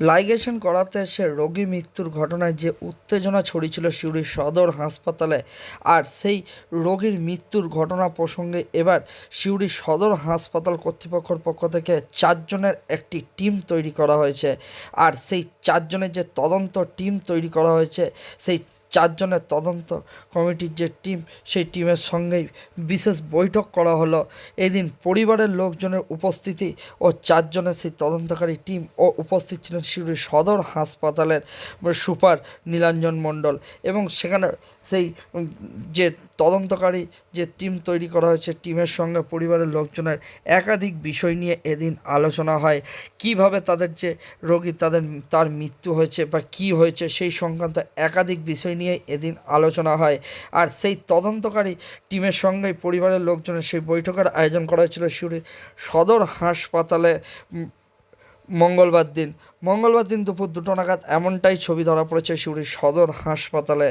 Ligation করাতে এসে রোগী মৃত্যুর ঘটনায় যে উত্তেজনা ছড়িয়েছিল সিউড়ির সদর হাসপাতালে, আর সেই রোগীর মৃত্যুর ঘটনা প্রসঙ্গে এবার সিউড়ি সদর হাসপাতাল কর্তৃপক্ষের পক্ষ থেকে চারজনের একটি টিম তৈরি করা হয়েছে। আর সেই চারজনের যে তদন্ত টিম তৈরি করা হয়েছে, সেই চারজনের তদন্ত কমিটির যে টিম, সেই টিমের সঙ্গেই বিশেষ বৈঠক করা হলো। এদিন পরিবারের লোকজনের উপস্থিতি ও চারজনের সেই তদন্তকারী টিম ও উপস্থিত ছিলেন শিউড়ি সদর হাসপাতালের সুপার নীলাঞ্জন মণ্ডল এবং সেখানে সেই যে তদন্তকারী যে টিম তৈরি করা হয়েছে, টিমের সঙ্গে পরিবারের লোকজনের একাধিক বিষয় নিয়ে এদিন আলোচনা হয়। কীভাবে তাদের যে রোগী, তাদের, তার মৃত্যু হয়েছে বা কি হয়েছে সেই সংক্রান্ত একাধিক বিষয় নিয়ে এদিন আলোচনা হয়। আর সেই তদন্তকারী টিমের সঙ্গে পরিবারের লোকজনের সেই বৈঠকের আয়োজন করা হয়েছিল শিউরির সদর হাসপাতালে। মঙ্গলবার দিন মঙ্গলবার দিন দুপুর দুটো নাগাদ এমনটাই ছবি ধরা পড়েছে শিউরির সদর হাসপাতালে।